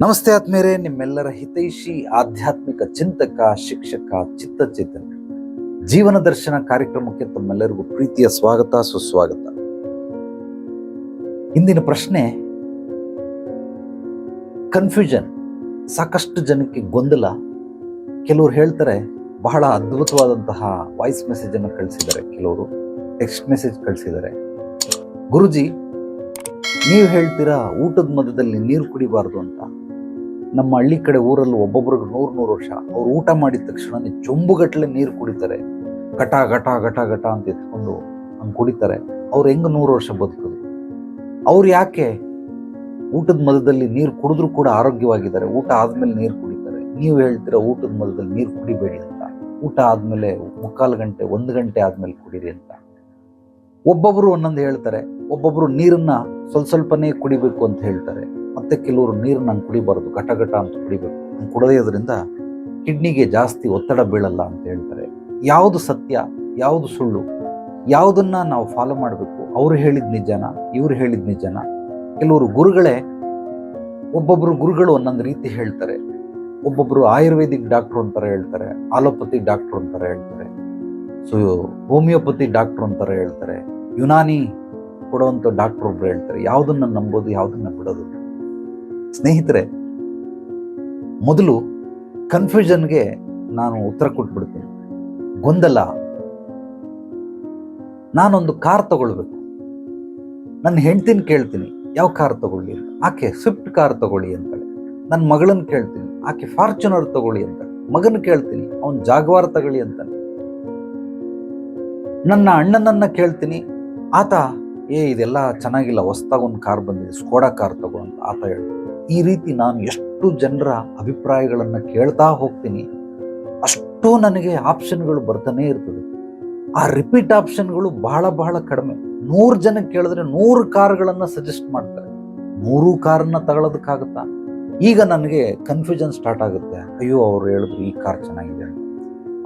ನಮಸ್ತೆ ಆತ್ಮೇರೆ ನಿಮ್ಮೆಲ್ಲರ ಹಿತೈಷಿ ಆಧ್ಯಾತ್ಮಿಕ ಚಿಂತಕ, ಶಿಕ್ಷಕ, ಚಿತ್ತಚೇತನ. ಜೀವನ ದರ್ಶನ ಕಾರ್ಯಕ್ರಮಕ್ಕೆ ತಮ್ಮೆಲ್ಲರಿಗೂ ಪ್ರೀತಿಯ ಸ್ವಾಗತ, ಸುಸ್ವಾಗತ. ಇಂದಿನ ಪ್ರಶ್ನೆ ಕನ್ಫ್ಯೂಷನ್ ಸಾಕಷ್ಟು ಜನಕ್ಕೆ ಗೊಂದಲ. ಕೆಲವರು ಹೇಳ್ತಾರೆ, ಬಹಳ ಅದ್ಭುತವಾದಂತಹ ವಾಯ್ಸ್ ಮೆಸೇಜ್ ಅನ್ನು ಕಳಿಸಿದ್ದಾರೆ ಕೆಲವರು ಟೆಕ್ಸ್ಟ್ ಮೆಸೇಜ್ ಕಳಿಸಿದ್ದಾರೆ. ಗುರುಜಿ, ನೀವು ಹೇಳ್ತೀರಾ ಊಟದ ಮಧ್ಯದಲ್ಲಿ ನೀರು ಕುಡಿಬಾರ್ದು ಅಂತ? ನಮ್ಮ ಹಳ್ಳಿ ಕಡೆ ಊರಲ್ಲಿ ಒಬ್ಬೊಬ್ರಿಗೆ ನೂರು ನೂರು ವರ್ಷ. ಅವ್ರು ಊಟ ಮಾಡಿದ ತಕ್ಷಣ ಚೊಂಬುಗಟ್ಟಲೆ ನೀರು ಕುಡಿತಾರೆ. ಘಟ ಘಟ ಘಟ ಘಟ ಅಂತ ಎತ್ಕೊಂಡು ಹಂಗೆ ಕುಡಿತಾರೆ. ಅವ್ರು ಹೆಂಗೆ ನೂರು ವರ್ಷ ಬದುಕೋದು? ಅವ್ರು ಯಾಕೆ ಊಟದ ಮಧ್ಯದಲ್ಲಿ ನೀರು ಕುಡಿದ್ರು ಕೂಡ ಆರೋಗ್ಯವಾಗಿದ್ದಾರೆ. ಊಟ ಆದಮೇಲೆ ನೀರು ಕುಡಿತಾರೆ. ನೀವು ಹೇಳ್ತೀರಾ ಊಟದ ಮಧ್ಯದಲ್ಲಿ ನೀರು ಕುಡಿಬೇಡಿ ಅಂತ. ಊಟ ಆದಮೇಲೆ ಮುಕ್ಕಾಲು ಗಂಟೆ, ಒಂದು ಗಂಟೆ ಆದಮೇಲೆ ಕುಡೀರಿ ಅಂತ. ಒಬ್ಬೊಬ್ರು ಒಂದೊಂದು ಹೇಳ್ತಾರೆ. ಒಬ್ಬೊಬ್ರು ನೀರನ್ನ ಸ್ವಲ್ಪ ಸ್ವಲ್ಪನೇ ಕುಡಿಬೇಕು ಅಂತ ಹೇಳ್ತಾರೆ. ಮತ್ತೆ ಕೆಲವರು ನೀರು ಹಂಗೆ ಕುಡಿಬಾರ್ದು, ಘಟ ಘಟ ಅಂತ ಕುಡಿಬೇಕು. ಹಂಗೆ ಕುಡಿಯೋದ್ರಿಂದ ಕಿಡ್ನಿಗೆ ಜಾಸ್ತಿ ಒತ್ತಡ ಬೀಳಲ್ಲ ಅಂತ ಹೇಳ್ತಾರೆ. ಯಾವುದು ಸತ್ಯ, ಯಾವುದು ಸುಳ್ಳು, ಯಾವುದನ್ನ ನಾವು ಫಾಲೋ ಮಾಡಬೇಕು? ಅವ್ರು ಹೇಳಿದ ನಿಜನ, ಇವ್ರು ಹೇಳಿದ ನಿಜನ. ಕೆಲವರು ಗುರುಗಳೇ ಒಬ್ಬೊಬ್ರು ಗುರುಗಳು ಒಂದೊಂದು ರೀತಿ ಹೇಳ್ತಾರೆ. ಒಬ್ಬೊಬ್ಬರು ಆಯುರ್ವೇದಿಕ್ ಡಾಕ್ಟ್ರು ಅಂತಾರೆ ಹೇಳ್ತಾರೆ, ಆಲೋಪತಿ ಡಾಕ್ಟ್ರು ಅಂತಾರೆ ಹೇಳ್ತಾರೆ. ಸೊ ಹೋಮಿಯೋಪತಿ ಡಾಕ್ಟ್ರು ಅಂತಾರೆ ಹೇಳ್ತಾರೆ. ಯುನಾನಿ ಕೊಡುವಂಥ ಡಾಕ್ಟ್ರು ಒಬ್ರು ಹೇಳ್ತಾರೆ. ಯಾವುದನ್ನ ನಂಬೋದು, ಯಾವುದನ್ನ ಬಿಡೋದು. ಸ್ನೇಹಿತರೆ, ಮೊದಲು ಕನ್ಫ್ಯೂಷನ್ಗೆ ನಾನು ಉತ್ತರ ಕೊಟ್ಬಿಡ್ತೀನಿ. ಗೊಂದಲ. ನಾನೊಂದು ಕಾರ್ ತಗೊಳ್ಬೇಕು. ನನ್ನ ಹೆಂಡ್ತಿನ ಕೇಳ್ತೀನಿ, ಯಾವ ಕಾರ್ ತಗೊಳ್ಳಿ? ಅಂತ. ಆಕೆ ಸ್ವಿಫ್ಟ್ ಕಾರ್ ತಗೊಳ್ಳಿ ಅಂತಾಳೆ. ನನ್ನ ಮಗಳನ್ನ ಕೇಳ್ತೀನಿ, ಆಕೆ ಫಾರ್ಚುನರ್ ತಗೊಳ್ಳಿ ಅಂತ ಮಗನ ಕೇಳ್ತೀನಿ, ಅವನ್ ಜಾಗವಾರ್ ತಗೊಳ್ಳಿ ಅಂತಾನೆ ನನ್ನ ಅಣ್ಣನನ್ನ ಕೇಳ್ತೀನಿ, ಆತ, ಏ, ಇದೆಲ್ಲ ಚೆನ್ನಾಗಿಲ್ಲ, ಹೊಸ್ದಾಗ ಒಂದು ಕಾರ್ ಬಂದಿದೆ ಸ್ಕೋಡಾ ಕಾರ್ ತಗೋ ಅಂತ ಆತ ಹೇಳ್ತಾನೆ. ಈ ರೀತಿ ನಾನು ಎಷ್ಟು ಜನರ ಅಭಿಪ್ರಾಯಗಳನ್ನು ಕೇಳ್ತಾ ಹೋಗ್ತೀನಿ, ಅಷ್ಟು ನನಗೆ ಆಪ್ಷನ್ಗಳು ಬರ್ತಾನೆ ಇರ್ತದೆ. ಆ ರಿಪೀಟ್ ಆಪ್ಷನ್ಗಳು ಬಹಳ ಬಹಳ ಕಡಿಮೆ. ನೂರು ಜನ ಕೇಳಿದ್ರೆ ನೂರು ಕಾರ್ಗಳನ್ನು ಸಜೆಸ್ಟ್ ಮಾಡ್ತಾರೆ. ನೂರು ಕಾರನ್ನ ತಗೊಳ್ಳೋದಕ್ಕಾಗುತ್ತಾ ಈಗ ನನಗೆ ಕನ್ಫ್ಯೂಷನ್ ಸ್ಟಾರ್ಟ್ ಆಗುತ್ತೆ. ಅಯ್ಯೋ, ಅವ್ರು ಹೇಳಿದ್ರು ಈ ಕಾರ್ ಚೆನ್ನಾಗಿದೆ.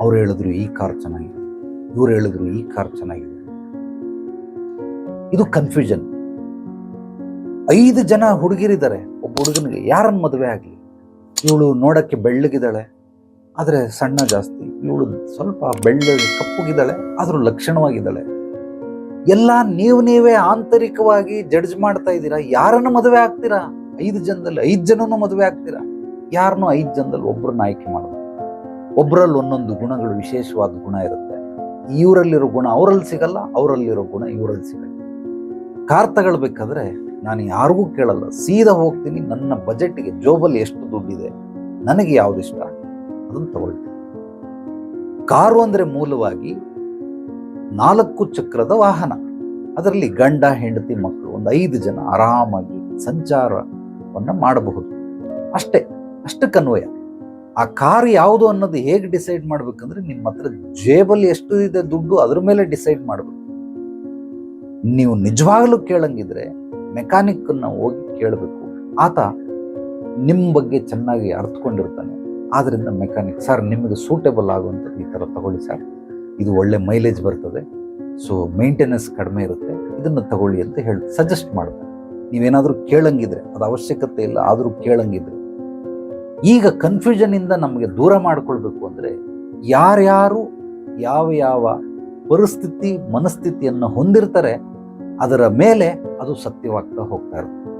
ಅವ್ರು ಹೇಳಿದ್ರು ಈ ಕಾರ್ ಚೆನ್ನಾಗಿದೆ. ಇವ್ರು ಹೇಳಿದ್ರು ಈ ಕಾರ್ ಚೆನ್ನಾಗಿದೆ. ಇದು ಕನ್ಫ್ಯೂಷನ್ ಐದು ಜನ ಹುಡುಗಿರಿದ್ದಾರೆ. ಒಬ್ಬ ಹುಡುಗನಿಗೆ ಯಾರನ್ನ ಮದುವೆ ಆಗಲಿ? ಇವಳು ನೋಡಕ್ಕೆ ಬೆಳ್ಳಗಿದ್ದಾಳೆ. ಆದರೆ ಸಣ್ಣ ಜಾಸ್ತಿ. ಇವಳು ಸ್ವಲ್ಪ ಬೆಳ್ಳಗೆ ಕಪ್ಪುಗಿದ್ದಾಳೆ. ಆದರೂ ಲಕ್ಷಣವಾಗಿದ್ದಾಳೆ. ಎಲ್ಲ ನೀವು ನೀವೇ ಆಂತರಿಕವಾಗಿ ಜಡ್ಜ್ ಮಾಡ್ತಾ ಇದ್ದೀರಾ? ಯಾರನ್ನು ಮದುವೆ ಆಗ್ತೀರಾ? ಐದು ಜನದಲ್ಲಿ, ಐದು ಜನನೂ ಮದುವೆ ಆಗ್ತೀರಾ? ಯಾರನ್ನೂ ಐದು ಜನದಲ್ಲಿ ಒಬ್ಬರನ್ನ ಆಯ್ಕೆ ಮಾಡಬೇಕು ಒಬ್ಬರಲ್ಲಿ ಒಂದೊಂದು ಗುಣಗಳು ವಿಶೇಷವಾದ ಗುಣ ಇರುತ್ತೆ. ಇವರಲ್ಲಿರೋ ಗುಣ ಅವರಲ್ಲಿ ಸಿಗಲ್ಲ, ಅವರಲ್ಲಿರೋ ಗುಣ ಇವರಲ್ಲಿ ಸಿಗಲ್ಲ. ಕಾರ್ ತಗೊಳ್ಬೇಕಾದ್ರೆ ನಾನು ಯಾರಿಗೂ ಕೇಳಲ್ಲ, ಸೀದಾ ಹೋಗ್ತೀನಿ, ನನ್ನ ಬಜೆಟ್ಗೆ ಜೋಬಲ್ಲಿ ಎಷ್ಟು ದುಡ್ಡಿದೆ, ನನಗೆ ಯಾವ್ದು ಇಷ್ಟ? ಅದನ್ನು ತಗೊಳ್ತೀನಿ. ಕಾರು ಅಂದರೆ ಮೂಲವಾಗಿ ನಾಲ್ಕು ಚಕ್ರದ ವಾಹನ. ಅದರಲ್ಲಿ ಗಂಡ, ಹೆಂಡತಿ, ಮಕ್ಕಳು, ಒಂದು ಐದು ಜನ ಆರಾಮಾಗಿ ಸಂಚಾರವನ್ನು ಮಾಡಬಹುದು. ಅಷ್ಟೇ ಅಷ್ಟಕ್ಕನ್ವಯ ಆ ಕಾರ್ ಯಾವುದು ಅನ್ನೋದು ಹೇಗೆ ಡಿಸೈಡ್ ಮಾಡ್ಬೇಕಂದ್ರೆ ನಿಮ್ಮ ಹತ್ರ ಜೇಬಲ್ಲಿ ಎಷ್ಟು ಇದೆ ದುಡ್ಡು ಅದ್ರ ಮೇಲೆ ಡಿಸೈಡ್ ಮಾಡಬೇಕು. ನೀವು ನಿಜವಾಗ್ಲೂ ಕೇಳಂಗಿದ್ರೆ ಮೆಕ್ಯಾನಿಕ್ಕನ್ನ ಹೋಗಿ ಕೇಳಬೇಕು. ಆತ ನಿಮ್ಮ ಬಗ್ಗೆ ಚೆನ್ನಾಗಿ ಅರ್ಥಕೊಂಡಿರ್ತಾನೆ ಆದ್ದರಿಂದ ಮೆಕ್ಯಾನಿಕ್, ಸರ್, ನಿಮಗೆ ಸೂಟೇಬಲ್ ಆಗುವಂಥ ಈ ಥರ ತಗೊಳ್ಳಿ, ಸರ್. ಇದು ಒಳ್ಳೆ ಮೈಲೇಜ್ ಬರ್ತದೆ. ಸೊ ಮೇಂಟೆನೆನ್ಸ್ ಕಡಿಮೆ ಇರುತ್ತೆ. ಇದನ್ನು ತಗೊಳ್ಳಿ ಅಂತ ಹೇಳಿ ಸಜೆಸ್ಟ್ ಮಾಡ್ತಾರೆ ನೀವೇನಾದರೂ ಕೇಳಂಗಿದ್ರೆ, ಅದು ಅವಶ್ಯಕತೆ ಇಲ್ಲ, ಆದರೂ ಕೇಳಂಗಿದ್ರೆ. ಈಗ ಕನ್ಫ್ಯೂಷನಿಂದ ನಮಗೆ ದೂರ ಮಾಡಿಕೊಳ್ಬೇಕು ಅಂದರೆ, ಯಾರ್ಯಾರು ಯಾವ ಯಾವ ಪರಿಸ್ಥಿತಿ, ಮನಸ್ಥಿತಿಯನ್ನು ಹೊಂದಿರ್ತಾರೆ ಅದರ ಮೇಲೆ ಅದು ಸತ್ಯವಾಗ್ತಾ ಹೋಗ್ತಾ ಇರುತ್ತೆ.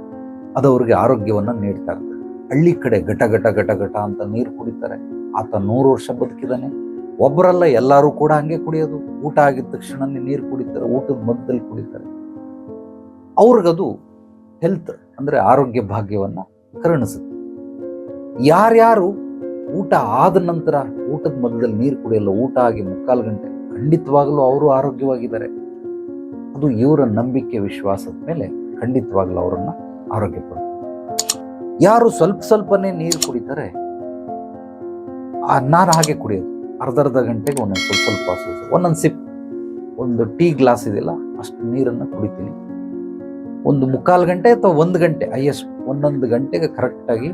ಅದು ಅವ್ರಿಗೆ ಆರೋಗ್ಯವನ್ನು ನೀಡ್ತಾ ಇರ್ತದೆ ಹಳ್ಳಿ ಕಡೆ ಘಟ ಘಟ ಘಟ ಘಟ ಅಂತ ನೀರು ಕುಡಿತಾರೆ. ಆತ ನೂರು ವರ್ಷ ಬದುಕಿದಾನೆ. ಒಬ್ಬರಲ್ಲ ಎಲ್ಲರೂ ಕೂಡ ಹಂಗೆ ಕುಡಿಯೋದು. ಊಟ ಆಗಿದ ತಕ್ಷಣನೇ ನೀರು ಕುಡಿತಾರೆ. ಊಟದ ಮಧ್ಯದಲ್ಲಿ ಕುಡಿತಾರೆ. ಅವ್ರಿಗದು ಹೆಲ್ತ್ ಅಂದರೆ ಆರೋಗ್ಯ ಭಾಗ್ಯವನ್ನು ಕರುಣಿಸುತ್ತೆ. ಯಾರ್ಯಾರು ಊಟ ಆದ ನಂತರ ಊಟದ ಮಧ್ಯದಲ್ಲಿ ನೀರು ಕುಡಿಯಲ್ಲ, ಊಟ ಆಗಿ ಮುಕ್ಕಾಲು ಗಂಟೆ ಖಂಡಿತವಾಗಲೂ ಅವರು ಆರೋಗ್ಯವಾಗಿದ್ದಾರೆ. ಅದು ಇವರ ನಂಬಿಕೆ ವಿಶ್ವಾಸದ ಮೇಲೆ ಖಂಡಿತವಾಗ್ಲೂ ಅವರನ್ನು ಆರೋಗ್ಯ ಯಾರು ಸ್ವಲ್ಪ ಸ್ವಲ್ಪನೇ ನೀರು ಕುಡಿತಾರೆ ನಾನು ಹಾಗೆ ಕುಡಿಯೋದು. ಅರ್ಧ ಅರ್ಧ ಗಂಟೆಗೆ ಒಂದೊಂದು ಸ್ವಲ್ಪ ಸ್ವಲ್ಪ ಸ್ವಲ್ಪ ಒಂದೊಂದು ಸಿಪ್ ಒಂದು ಟೀ ಗ್ಲಾಸ್ ಇದೆಯಲ್ಲ, ಅಷ್ಟು ನೀರನ್ನು ಕುಡಿತೀನಿ. ಒಂದು ಮುಕ್ಕಾಲು ಗಂಟೆ ಅಥವಾ ಒಂದು ಗಂಟೆ ಹೈಯೆಸ್ಟ್ ಒಂದೊಂದು ಗಂಟೆಗೆ ಕರೆಕ್ಟಾಗಿ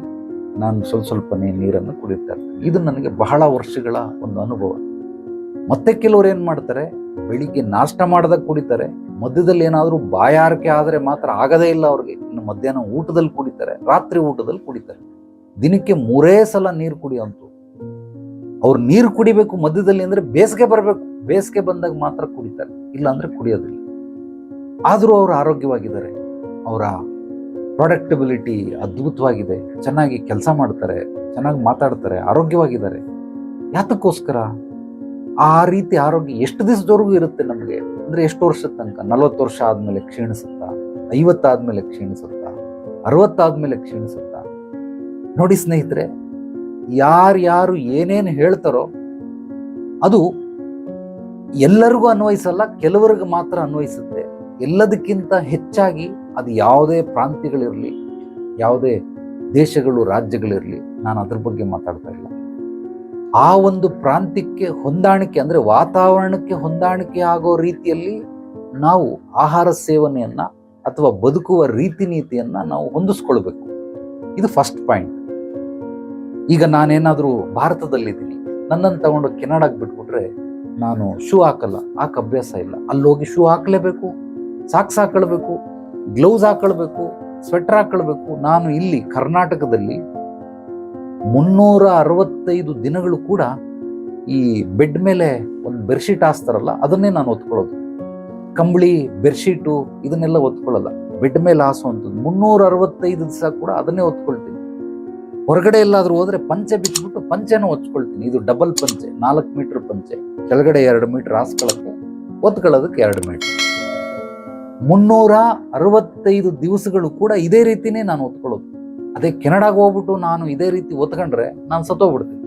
ನಾನು ಸ್ವಲ್ಪ ಸ್ವಲ್ಪನೇ ನೀರನ್ನು ಕುಡಿತಾ ಇರ್ತೀನಿ. ಇದು ನನಗೆ ಬಹಳ ವರ್ಷಗಳ ಒಂದು ಅನುಭವ. ಮತ್ತೆ ಕೆಲವ್ರು ಏನು ಮಾಡ್ತಾರೆ, ಬೆಳಿಗ್ಗೆ ನಾಷ್ಟ ಮಾಡಿದಾಗ ಕುಡಿತಾರೆ ಮಧ್ಯದಲ್ಲಿ ಏನಾದರೂ ಬಾಯಾರಿಕೆ ಆದರೆ ಮಾತ್ರ ಆಗದೇ ಇಲ್ಲ ಅವ್ರಿಗೆ. ಇನ್ನು ಮಧ್ಯಾಹ್ನ ಊಟದಲ್ಲಿ ಕುಡಿತಾರೆ, ರಾತ್ರಿ ಊಟದಲ್ಲಿ ಕುಡಿತಾರೆ. ದಿನಕ್ಕೆ ಮೂರೇ ಸಲ ನೀರು ಕುಡಿಯೋಂತು ಅವ್ರು ನೀರು ಕುಡಿಬೇಕು ಮಧ್ಯದಲ್ಲಿ ಅಂದರೆ ಬೇಸಿಗೆ ಬರಬೇಕು. ಬೇಸಿಗೆ ಬಂದಾಗ ಮಾತ್ರ ಕುಡಿತಾರೆ ಇಲ್ಲ ಅಂದ್ರೆ ಕುಡಿಯೋದಿಲ್ಲ. ಆದರೂ ಅವರು ಆರೋಗ್ಯವಾಗಿದ್ದಾರೆ. ಅವರ ಪ್ರೊಡಕ್ಟಿಬಿಲಿಟಿ ಅದ್ಭುತವಾಗಿದೆ. ಚೆನ್ನಾಗಿ ಕೆಲಸ ಮಾಡ್ತಾರೆ, ಚೆನ್ನಾಗಿ ಮಾತಾಡ್ತಾರೆ, ಆರೋಗ್ಯವಾಗಿದ್ದಾರೆ. ಯಾತಕ್ಕೋಸ್ಕರ? ಆ ರೀತಿ ಆರೋಗ್ಯ ಎಷ್ಟು ದಿವಸದವರೆಗೂ ಇರುತ್ತೆ ನಮಗೆ? ಅಂದರೆ ಎಷ್ಟು ವರ್ಷದ ತನಕ? ನಲವತ್ತು ವರ್ಷ ಆದಮೇಲೆ ಕ್ಷೀಣಿಸುತ್ತಾ? ಐವತ್ತಾದಮೇಲೆ ಕ್ಷೀಣಿಸುತ್ತಾ? ಅರವತ್ತಾದಮೇಲೆ ಕ್ಷೀಣಿಸುತ್ತಾ? ನೋಡಿ ಸ್ನೇಹಿತರೆ, ಯಾರ್ಯಾರು ಏನೇನು ಹೇಳ್ತಾರೋ ಅದು ಎಲ್ಲರಿಗೂ ಅನ್ವಯಿಸಲ್ಲ, ಕೆಲವರಿಗೆ ಮಾತ್ರ ಅನ್ವಯಿಸುತ್ತೆ. ಎಲ್ಲದಕ್ಕಿಂತ ಹೆಚ್ಚಾಗಿ ಅದು ಯಾವುದೇ ಪ್ರಾಂತ್ಯಗಳಿರಲಿ, ಯಾವುದೇ ದೇಶಗಳು, ರಾಜ್ಯಗಳಿರಲಿ, ನಾನು ಅದ್ರ ಬಗ್ಗೆ ಮಾತಾಡ್ತಾ ಇಲ್ಲ. ಆ ಒಂದು ಪ್ರಾಂತ್ಯಕ್ಕೆ ಹೊಂದಾಣಿಕೆ ಅಂದರೆ ವಾತಾವರಣಕ್ಕೆ ಹೊಂದಾಣಿಕೆ ಆಗೋ ರೀತಿಯಲ್ಲಿ ನಾವು ಆಹಾರ ಸೇವನೆಯನ್ನು ಅಥವಾ ಬದುಕುವ ರೀತಿ ನೀತಿಯನ್ನು ನಾವು ಹೊಂದಿಸ್ಕೊಳ್ಬೇಕು. ಇದು ಫಸ್ಟ್ ಪಾಯಿಂಟ್ ಈಗ ನಾನೇನಾದರೂ ಭಾರತದಲ್ಲಿದ್ದೀನಿ. ನನ್ನನ್ನು ತಗೊಂಡು ಕೆನಡಾಗೆ ಬಿಟ್ಬಿಟ್ರೆ ನಾನು ಶೂ ಹಾಕಲ್ಲ. ಹಾಕ ಅಭ್ಯಾಸ ಇಲ್ಲ. ಅಲ್ಲಿ ಹೋಗಿ ಶೂ ಹಾಕಲೇಬೇಕು. ಸಾಕ್ಸ್ ಹಾಕೊಳ್ಬೇಕು. ಗ್ಲೌಸ್ ಹಾಕೊಳ್ಬೇಕು. ಸ್ವೆಟರ್ ಹಾಕೊಳ್ಬೇಕು. ನಾನು ಇಲ್ಲಿ ಕರ್ನಾಟಕದಲ್ಲಿ ಮುನ್ನೂರ ಅರವತ್ತೈದು ದಿನಗಳು ಕೂಡ ಈ ಬೆಡ್ ಮೇಲೆ ಒಂದು ಬೆಡ್ಶೀಟ್ ಹಾಸ್ತಾರಲ್ಲ, ಅದನ್ನೇ ನಾನು ಒತ್ಕೊಳ್ಳೋದು ಕಂಬಳಿ, ಬೆಡ್ಶೀಟು ಇದನ್ನೆಲ್ಲ ಒತ್ಕೊಳ್ಳಲ್ಲ ಬೆಡ್ ಮೇಲೆ ಹಾಸುವಂಥದ್ದು. ಮುನ್ನೂರ ಅರವತ್ತೈದು ದಿವಸ ಕೂಡ ಅದನ್ನೇ ಒತ್ಕೊಳ್ತೀನಿ ಹೊರಗಡೆ ಎಲ್ಲಾದರೂ ಹೋದರೆ ಪಂಚೆ ಬಿಚ್ಚಿಬಿಟ್ಟು ಪಂಚೆನೂ ಒತ್ಕೊಳ್ತೀನಿ ಇದು ಡಬಲ್ ಪಂಚೆ, ನಾಲ್ಕು ಮೀಟ್ರ್ ಪಂಚೆ. ಕೆಳಗಡೆ ಎರಡು ಮೀಟ್ರ್, ಹಾಸ್ಕೊಳ್ಳೋಕ್ಕೆ ಒತ್ಕೊಳ್ಳೋದಕ್ಕೆ ಎರಡು ಮೀಟ್ರ್. ಮುನ್ನೂರ ಅರವತ್ತೈದು ದಿವಸಗಳು ಕೂಡ ಇದೇ ರೀತಿನೇ ನಾನು ಒತ್ಕೊಳ್ಳೋದು ಅದೇ ಕೆನಡಾಗೆ ಹೋಗ್ಬಿಟ್ಟು ನಾನು ಇದೇ ರೀತಿ ಒತ್ಕೊಂಡ್ರೆ ನಾನು ಸತ್ತೋಗ್ಬಿಡ್ತೀನಿ.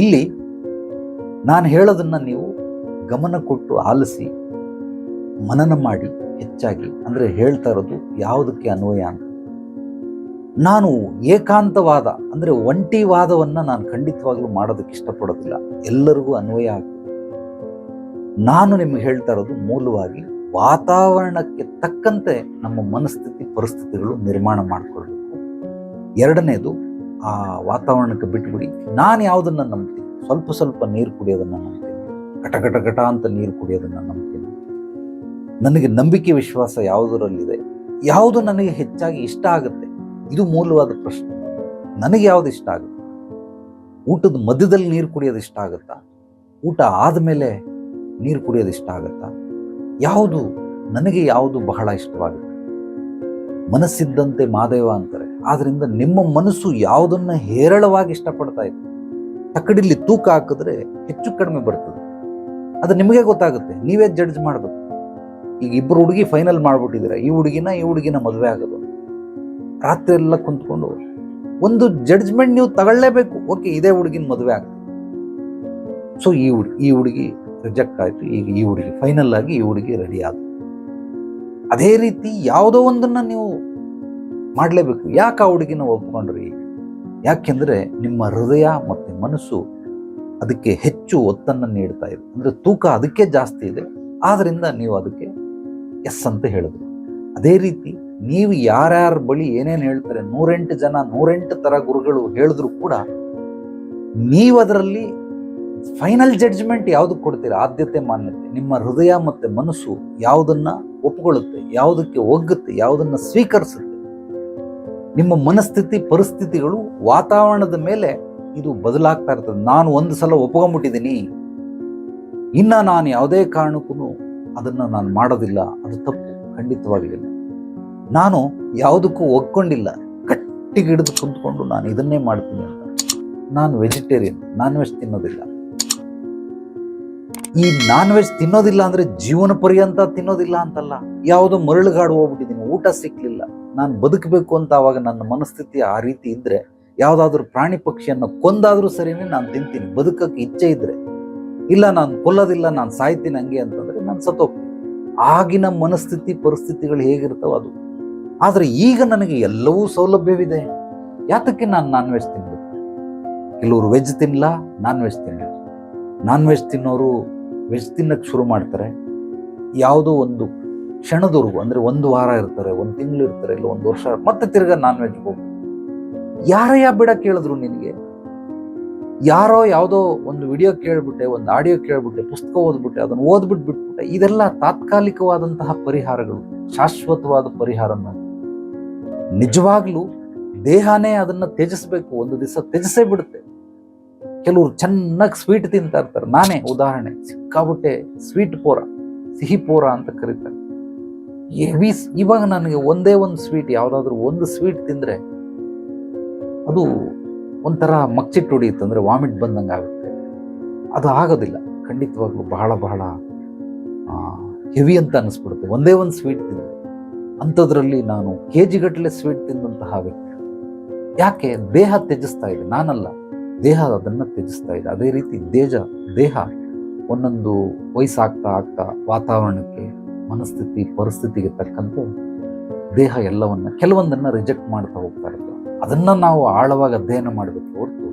ಇಲ್ಲಿ ನಾನು ಹೇಳೋದನ್ನ ನೀವು ಗಮನ ಕೊಟ್ಟು ಆಲಿಸಿ, ಮನನ ಮಾಡಿ ಹೆಚ್ಚಾಗಿ. ಅಂದ್ರೆ ಹೇಳ್ತಾ ಇರೋದು ಯಾವುದಕ್ಕೆ ಅನ್ವಯ ಅಂತ. ನಾನು ಏಕಾಂತವಾದ, ಅಂದ್ರೆ ಒಂಟಿವಾದವನ್ನ ನಾನು ಖಂಡಿತವಾಗ್ಲೂ ಮಾಡೋದಕ್ಕೆ ಇಷ್ಟಪಡೋದಿಲ್ಲ. ಎಲ್ಲರಿಗೂ ಅನ್ವಯ ಆಗ್ತದೆ. ನಾನು ನಿಮ್ಗೆ ಹೇಳ್ತಾ ಇರೋದು ಮೂಲವಾಗಿ ವಾತಾವರಣಕ್ಕೆ ತಕ್ಕಂತೆ ನಮ್ಮ ಮನಸ್ಥಿತಿ ಪರಿಸ್ಥಿತಿಗಳು ನಿರ್ಮಾಣ ಮಾಡಿಕೊಳ್ಬೇಕು. ಎರಡನೇದು, ಆ ವಾತಾವರಣಕ್ಕೆ ಬಿಟ್ಟುಬಿಡಿ ನಾನು ಯಾವುದನ್ನ ನಂಬ್ತೀನಿ. ಸ್ವಲ್ಪ ಸ್ವಲ್ಪ ನೀರು ಕುಡಿಯೋದನ್ನ ನಂಬ್ತೀನಿ. ಘಟ ಘಟ ಘಟ ಅಂತ ನೀರು ಕುಡಿಯೋದನ್ನ ನಂಬ್ತೀನಿ. ನನಗೆ ನಂಬಿಕೆ ವಿಶ್ವಾಸ ಯಾವುದರಲ್ಲಿದೆ? ಯಾವುದು ನನಗೆ ಹೆಚ್ಚಾಗಿ ಇಷ್ಟ ಆಗುತ್ತೆ? ಇದು ಮೂಲವಾದ ಪ್ರಶ್ನೆ. ನನಗೆ ಯಾವುದು ಇಷ್ಟ ಆಗುತ್ತೆ? ಊಟದ ಮಧ್ಯದಲ್ಲಿ ನೀರು ಕುಡಿಯೋದು ಇಷ್ಟ ಆಗುತ್ತಾ? ಊಟ ಆದಮೇಲೆ ನೀರು ಕುಡಿಯೋದು ಇಷ್ಟ ಆಗುತ್ತಾ? ಯಾವುದು ನನಗೆ ಯಾವುದು ಬಹಳ ಇಷ್ಟವಾಗುತ್ತೆ? ಮನಸ್ಸಿದ್ದಂತೆ ಮಾದೇವ ಅಂತಾರೆ. ಆದ್ರಿಂದ ನಿಮ್ಮ ಮನಸ್ಸು ಯಾವುದನ್ನ ಹೇರಳವಾಗಿ ಇಷ್ಟಪಡ್ತಾ ಇದೆ? ತಕ್ಕಡಿಲಿ ತೂಕ ಹಾಕಿದ್ರೆ ಹೆಚ್ಚು ಕಡಿಮೆ ಬರ್ತದೆ. ಅದು ನಿಮಗೆ ಗೊತ್ತಾಗುತ್ತೆ. ನೀವೇ ಜಡ್ಜ್ ಮಾಡಬೇಕು. ಈಗ ಇಬ್ಬರು ಹುಡುಗಿ ಫೈನಲ್ ಮಾಡಿಬಿಟ್ಟಿದ್ದೀರಾ. ಈ ಹುಡುಗಿನ ಈ ಹುಡುಗಿನ ಮದುವೆ ಆಗೋದು. ರಾತ್ರಿ ಎಲ್ಲ ಕುಂತ್ಕೊಂಡು ಒಂದು ಜಡ್ಜ್ಮೆಂಟ್ ನೀವು ತಗೊಳ್ಳೇಬೇಕು. ಓಕೆ ಇದೇ ಹುಡುಗಿನ ಮದುವೆ ಆಗುತ್ತೆ. ಸೊ ಈ ಹುಡುಗಿ ಈ ಹುಡುಗಿ ರಿಜೆಕ್ಟ್ ಆಯಿತು, ಈಗ ಈ ಹುಡುಗಿ ಫೈನಲ್ ಆಗಿ ಈ ಹುಡುಗಿ ರೆಡಿ ಆದ ಅದೇ ರೀತಿ ಯಾವುದೋ ಒಂದನ್ನು ನೀವು ಮಾಡಲೇಬೇಕು. ಯಾಕೆ ಆ ಹುಡುಗಿನ ಒಪ್ಕೊಂಡ್ರಿ? ಯಾಕೆಂದರೆ ನಿಮ್ಮ ಹೃದಯ ಮತ್ತು ಮನಸ್ಸು ಅದಕ್ಕೆ ಹೆಚ್ಚು ಒತ್ತನ್ನು ನೀಡ್ತಾ ಇದೆ. ಅಂದರೆ ತೂಕ ಅದಕ್ಕೆ ಜಾಸ್ತಿ ಇದೆ. ಆದ್ದರಿಂದ ನೀವು ಅದಕ್ಕೆ ಎಸ್ ಅಂತ ಹೇಳಿದ್ರು. ಅದೇ ರೀತಿ ನೀವು ಯಾರ್ಯಾರ ಬಳಿ ಏನೇನು ಹೇಳ್ತಾರೆ, ನೂರೆಂಟು ಜನ, ನೂರೆಂಟು ಥರ ಗುರುಗಳು ಹೇಳಿದ್ರು ಕೂಡ ನೀವು ಅದರಲ್ಲಿ ಫೈನಲ್ ಜಡ್ಜ್ಮೆಂಟ್ ಯಾವ್ದು ಕೊಡ್ತೀರಾ? ಆದ್ಯತೆ, ಮಾನ್ಯತೆ. ನಿಮ್ಮ ಹೃದಯ ಮತ್ತೆ ಮನಸ್ಸು ಯಾವುದನ್ನ ಒಪ್ಪಿಕೊಳ್ಳುತ್ತೆ ಯಾವುದಕ್ಕೆ ಒಗ್ಗುತ್ತೆ, ಯಾವುದನ್ನು ಸ್ವೀಕರಿಸುತ್ತೆ? ನಿಮ್ಮ ಮನಸ್ಥಿತಿ, ಪರಿಸ್ಥಿತಿಗಳು ವಾತಾವರಣದ ಮೇಲೆ ಇದು ಬದಲಾಗ್ತಾ ಇರ್ತದೆ. ನಾನು ಒಂದು ಸಲ ಒಪ್ಕೊಂಡ್ಬಿಟ್ಟಿದ್ದೀನಿ. ಇನ್ನ ನಾನು ಯಾವುದೇ ಕಾರಣಕ್ಕೂ ಅದನ್ನ ನಾನು ಮಾಡೋದಿಲ್ಲ. ಅದು ತಪ್ಪು. ಖಂಡಿತವಾಗಲಿಲ್ಲ ನಾನು ಯಾವುದಕ್ಕೂ ಒಗ್ಕೊಂಡಿಲ್ಲ ಗಟ್ಟಿಗೆ ಹಿಡಿದು ಕುಂತ್ಕೊಂಡು ನಾನು ಇದನ್ನೇ ಮಾಡ್ತೀನಿ ಅಂತ. ನಾನು ವೆಜಿಟೇರಿಯನ್ ನಾನ್ ವೆಜ್ ತಿನ್ನೋದಿಲ್ಲ. ಈ ನಾನ್ ವೆಜ್ ತಿನ್ನೋದಿಲ್ಲ ಅಂದ್ರೆ ಜೀವನ ಪರ್ಯಂತ ತಿನ್ನೋದಿಲ್ಲ ಅಂತಲ್ಲ. ಯಾವುದೋ ಮರಳುಗಾಡು ಹೋಗ್ಬಿಟ್ಟಿದ್ದೀನಿ, ಊಟ ಸಿಕ್ಲಿಲ್ಲ. ನಾನು ಬದುಕಬೇಕು ಅಂತ ಅವಾಗ ನನ್ನ ಮನಸ್ಥಿತಿ ಆ ರೀತಿ ಇದ್ರೆ, ಯಾವ್ದಾದ್ರು ಪ್ರಾಣಿ ಪಕ್ಷಿಯನ್ನು ಕೊಂದಾದ್ರೂ ಸರಿನೇ ನಾನು ತಿಂತೀನಿ. ಬದುಕಕ್ಕೆ ಇಚ್ಛೆ ಇದ್ರೆ. ಇಲ್ಲ ನಾನು ಕೊಲ್ಲೋದಿಲ್ಲ, ನಾನು ಸಾಯ್ತೀನಿ ಹಂಗೆ ಅಂತಂದ್ರೆ ನಾನು ಸತ್ತೋಗ್ತೀನಿ. ಆಗಿನ ಮನಸ್ಥಿತಿ, ಪರಿಸ್ಥಿತಿಗಳು ಹೇಗಿರ್ತಾವ ಅದು. ಆದರೆ ಈಗ ನನಗೆ ಎಲ್ಲವೂ ಸೌಲಭ್ಯವಿದೆ. ಯಾತಕ್ಕೆ ನಾನು ನಾನ್ ವೆಜ್ ತಿನ್ಬೇಕು? ಕೆಲವರು ವೆಜ್ ತಿನ್ನಲ್ಲ ನಾನ್ ವೆಜ್ ತಿನ್ನಲ್ಲ ನಾನ್ ವೆಜ್ ತಿನ್ನೋರು ವೆಜ್ ತಿನ್ನಕ್ಕೆ ಶುರು ಮಾಡ್ತಾರೆ. ಯಾವುದೋ ಒಂದು ಕ್ಷಣದವರೆಗೂ, ಅಂದರೆ ಒಂದು ವಾರ ಇರ್ತಾರೆ, ಒಂದು ತಿಂಗಳು ಇರ್ತಾರೆ, ಇಲ್ಲ ಒಂದು ವರ್ಷ, ಮತ್ತೆ ತಿರ್ಗಾ ನಾನ್ ವೆಜ್ ಹೋಗಿ ಯಾರ ಯಾ ಬಿಡ ಕೇಳಿದ್ರು ನಿನಗೆ? ಯಾರೋ ಯಾವುದೋ ಒಂದು ವಿಡಿಯೋ ಕೇಳಿಬಿಟ್ಟೆ, ಒಂದು ಆಡಿಯೋ ಕೇಳಿಬಿಟ್ಟೆ, ಪುಸ್ತಕ ಓದ್ಬಿಟ್ಟೆ, ಅದನ್ನು ಓದ್ಬಿಟ್ಟು ಬಿಟ್ಬಿಟ್ಟೆ, ಇದೆಲ್ಲ ತಾತ್ಕಾಲಿಕವಾದಂತಹ ಪರಿಹಾರಗಳು, ಶಾಶ್ವತವಾದ ಪರಿಹಾರ ನಿಜವಾಗ್ಲೂ ದೇಹನೇ ಅದನ್ನು ತ್ಯಜಿಸಬೇಕು, ಒಂದು ದಿವಸ ತ್ಯಜಿಸೇ ಬಿಡುತ್ತೆ. ಕೆಲವರು ಚೆನ್ನಾಗಿ ಸ್ವೀಟ್ ತಿಂತಾ ಇರ್ತಾರೆ. ನಾನೇ ಉದಾಹರಣೆ ಸಿಕ್ಕಾಬಿಟ್ಟೆ ಸ್ವೀಟ್ ಪೋರ, ಸಿಹಿ ಪೋರ ಅಂತ ಕರೀತಾರೆ. ಹೆವಿ ಇವಾಗ ನನಗೆ ಒಂದೇ ಒಂದು ಸ್ವೀಟ್ ಯಾವುದಾದ್ರೂ ಒಂದು ಸ್ವೀಟ್ ತಿಂದರೆ ಅದು ಒಂಥರ ಮಕ್ಚಿಟ್ಟು ಹೊಡಿಯುತ್ತೆ ಅಂದರೆ ವಾಮಿಟ್ ಬಂದಂಗೆ ಆಗುತ್ತೆ. ಅದು ಆಗೋದಿಲ್ಲ. ಖಂಡಿತವಾಗ್ಲೂ ಬಹಳ ಬಹಳ ಹೆವಿ ಅಂತ ಅನಿಸ್ಬಿಡುತ್ತೆ. ಒಂದೇ ಒಂದು ಸ್ವೀಟ್ ತಿಂದರೆ ಅಂಥದ್ರಲ್ಲಿ ನಾನು ಕೆ ಜಿಗಟ್ಟಲೆ ಸ್ವೀಟ್ ತಿಂದಂತಹ ವ್ಯಕ್ತಿ. ಯಾಕೆ? ದೇಹ ತ್ಯಜಿಸ್ತಾ ಇದೆ. ನಾನಲ್ಲ. ದೇಹ ಅದನ್ನ ತ್ಯಜಿಸ್ತಾ ಇದೆ. ಅದೇ ರೀತಿ ದೇಜ ದೇಹ ಒಂದೊಂದು ವಯಸ್ಸಾಗ್ತಾ ಆಗ್ತಾ ವಾತಾವರಣಕ್ಕೆ, ಮನಸ್ಥಿತಿ, ಪರಿಸ್ಥಿತಿಗೆ ತಕ್ಕಂತೆ ದೇಹ ಎಲ್ಲವನ್ನ, ಕೆಲವೊಂದನ್ನ ರಿಜೆಕ್ಟ್ ಮಾಡ್ತಾ ಹೋಗ್ತಾ ಇರ್ತದೆ ಅದನ್ನ ನಾವು ಆಳವಾಗಿ ಅಧ್ಯಯನ ಮಾಡಬೇಕು ಹೊರತು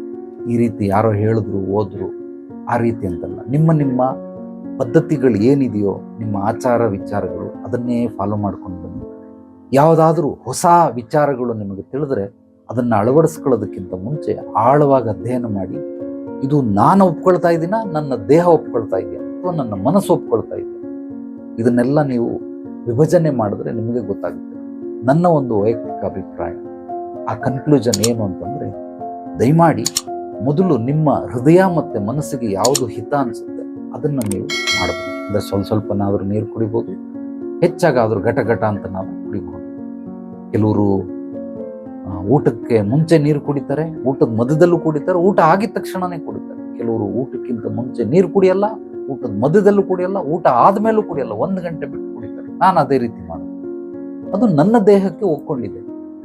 ಈ ರೀತಿ ಯಾರೋ ಹೇಳಿದ್ರು ಓದ್ರು ಆ ರೀತಿ ಅಂತಲ್ಲ. ನಿಮ್ಮ ನಿಮ್ಮ ಪದ್ಧತಿಗಳು ಏನಿದೆಯೋ, ನಿಮ್ಮ ಆಚಾರ ವಿಚಾರಗಳು ಅದನ್ನೇ ಫಾಲೋ ಮಾಡ್ಕೊಂಡು ಬನ್ನಿ. ಯಾವುದಾದ್ರೂ ಹೊಸ ವಿಚಾರಗಳು ನಿಮಗೆ ತಿಳಿದ್ರೆ ಅದನ್ನು ಅಳವಡಿಸ್ಕೊಳ್ಳೋದಕ್ಕಿಂತ ಮುಂಚೆ ಆಳವಾಗಿ ಅಧ್ಯಯನ ಮಾಡಿ, ಇದು ನಾನು ಒಪ್ಕೊಳ್ತಾ ಇದ್ದೀನ? ನನ್ನ ದೇಹ ಒಪ್ಕೊಳ್ತಾ ಇದೆಯಾ? ಅಥವಾ ನನ್ನ ಮನಸ್ಸು ಒಪ್ಕೊಳ್ತಾ ಇದೆಯಾ? ಇದನ್ನೆಲ್ಲ ನೀವು ವಿಭಜನೆ ಮಾಡಿದ್ರೆ ನಿಮಗೆ ಗೊತ್ತಾಗುತ್ತೆ. ನನ್ನ ಒಂದು ವೈಯಕ್ತಿಕ ಅಭಿಪ್ರಾಯ. ಆ ಕನ್ಕ್ಲೂಷನ್ ಏನು ಅಂತಂದರೆ, ದಯಮಾಡಿ ಮೊದಲು ನಿಮ್ಮ ಹೃದಯ ಮತ್ತು ಮನಸ್ಸಿಗೆ ಯಾವುದು ಹಿತ ಅನಿಸುತ್ತೆ ಅದನ್ನು ನೀವು ಮಾಡಬಹುದು ಅಂದರೆ ಸ್ವಲ್ಪ ಸ್ವಲ್ಪನಾದರೂ ನೀರು ಕುಡಿಬೋದು, ಹೆಚ್ಚಾಗಾದರೂ ಘಟ ಘಟ ಅಂತ ನಾವು ಕುಡಿಬಹುದು ಕೆಲವರು ಊಟಕ್ಕೆ ಮುಂಚೆ ನೀರು ಕುಡಿತಾರೆ, ಊಟದ ಮಧ್ಯದಲ್ಲೂ ಕುಡಿತಾರೆ, ಊಟ ಆಗಿದ ತಕ್ಷಣನೇ ಕುಡಿತಾರೆ. ಕೆಲವರು ಊಟಕ್ಕಿಂತ ಮುಂಚೆ ನೀರು ಕುಡಿಯಲ್ಲ, ಊಟದ ಮಧ್ಯದಲ್ಲೂ ಕುಡಿಯಲ್ಲ, ಊಟ ಆದ್ಮೇಲೂ ಕುಡಿಯಲ್ಲ, ಒಂದು ಗಂಟೆ ಬಿಟ್ಟು ಕುಡಿತಾರೆ. ನಾನು ಅದೇ ರೀತಿ ಮಾಡೋದು. ಅದು ನನ್ನ ದೇಹಕ್ಕೆ ಒಕ್ಕೊಂಡಿದೆ.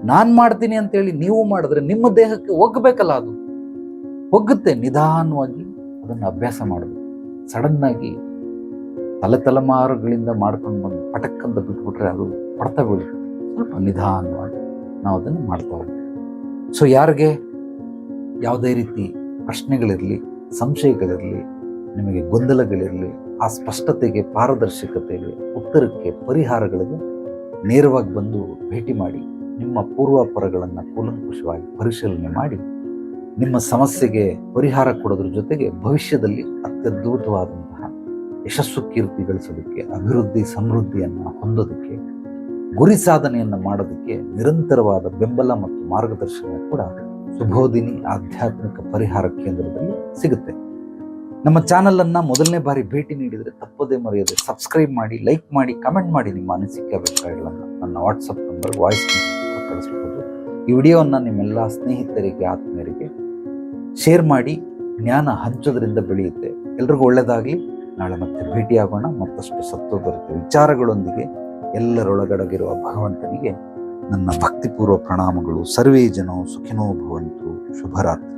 ನಾನು ಮಾಡ್ತೀನಿ ಅಂತೇಳಿ ನೀವು ಮಾಡಿದ್ರೆ ನಿಮ್ಮ ದೇಹಕ್ಕೆ ಒಗ್ಗಬೇಕಲ್ಲ ಅದು. ಒಗ್ಗುತ್ತೆ, ನಿಧಾನವಾಗಿ ಅದನ್ನ ಅಭ್ಯಾಸ ಮಾಡಬೇಕು ಸಡನ್ ಆಗಿ ತಲೆ ತಲೆಮಾರುಗಳಿಂದ ಮಾಡ್ಕೊಂಡು ಬಂದು ಪಟಕ್ಕಂತ ಬಿಟ್ಬಿಟ್ರೆ ಅದು ಪಡ್ತಾ ಬೀಳುತ್ತೆ. ಸ್ವಲ್ಪ ನಿಧಾನವಾಗಿ. ನಾವು ಅದನ್ನು ಮಾಡ್ತಾ ಸೊ ಯಾರಿಗೆ? ಯಾವುದೇ ರೀತಿ ಪ್ರಶ್ನೆಗಳಿರಲಿ, ಸಂಶಯಗಳಿರಲಿ, ನಿಮಗೆ ಗೊಂದಲಗಳಿರಲಿ, ಆ ಸ್ಪಷ್ಟತೆಗೆ ಪಾರದರ್ಶಕತೆಗೆ, ಉತ್ತರಕ್ಕೆ ಪರಿಹಾರಗಳಿಗೆ ನೇರವಾಗಿ ಬಂದು ಭೇಟಿ ಮಾಡಿ, ನಿಮ್ಮ ಪೂರ್ವಾಪರಗಳನ್ನು ಕೂಲಂಕುಷವಾಗಿ ಪರಿಶೀಲನೆ ಮಾಡಿ, ನಿಮ್ಮ ಸಮಸ್ಯೆಗೆ ಪರಿಹಾರ ಕೊಡೋದ್ರ ಜೊತೆಗೆ ಭವಿಷ್ಯದಲ್ಲಿ ಅತ್ಯದ್ಭುತವಾದಂತಹ ಯಶಸ್ಸು ಕೀರ್ತಿ ಗಳಿಸೋದಕ್ಕೆ ಅಭಿವೃದ್ಧಿ, ಸಮೃದ್ಧಿಯನ್ನು ಹೊಂದೋದಕ್ಕೆ ಗುರಿ ಸಾಧನೆಯನ್ನು ಮಾಡೋದಕ್ಕೆ ನಿರಂತರವಾದ ಬೆಂಬಲ ಮತ್ತು ಮಾರ್ಗದರ್ಶನ ಕೂಡ ಸುಬೋಧಿನಿ ಆಧ್ಯಾತ್ಮಿಕ ಪರಿಹಾರ ಕೇಂದ್ರದಲ್ಲಿ ಸಿಗುತ್ತೆ. ನಮ್ಮ ಚಾನಲನ್ನು ಮೊದಲನೇ ಬಾರಿ ಭೇಟಿ ನೀಡಿದರೆ ತಪ್ಪದೇ ಮರೆಯದೆ ಸಬ್ಸ್ಕ್ರೈಬ್ ಮಾಡಿ, ಲೈಕ್ ಮಾಡಿ, ಕಮೆಂಟ್ ಮಾಡಿ ನಿಮ್ಮ ಅನಿಸಿಕೆ, ಅಭಿಪ್ರಾಯಗಳನ್ನು ನನ್ನ ವಾಟ್ಸಪ್ ನಂಬರ್, ವಾಯ್ಸ್ ಕಳಿಸ್ಬೋದು. ಈ ವಿಡಿಯೋವನ್ನು ನಿಮ್ಮೆಲ್ಲ ಸ್ನೇಹಿತರಿಗೆ, ಆತ್ಮೀಯರಿಗೆ ಶೇರ್ ಮಾಡಿ, ಜ್ಞಾನ ಹಂಚೋದ್ರಿಂದ ಬೆಳೆಯುತ್ತೆ. ಎಲ್ರಿಗೂ ಒಳ್ಳೆಯದಾಗಲಿ ನಾಳೆ ಮತ್ತೆ ಭೇಟಿಯಾಗೋಣ. ಮತ್ತಷ್ಟು ಸತ್ವ ಬರುತ್ತೆ ವಿಚಾರಗಳೊಂದಿಗೆ ಎಲ್ಲರೊಳಗಡಗಿರುವ ಭಗವಂತನಿಗೆ ನನ್ನ ಭಕ್ತಿಪೂರ್ವ ಪ್ರಣಾಮಗಳು. ಸರ್ವೇ ಜನೋ ಸುಖಿನೋ ಭವಂತು. ಶುಭರಾತ್ರಿ.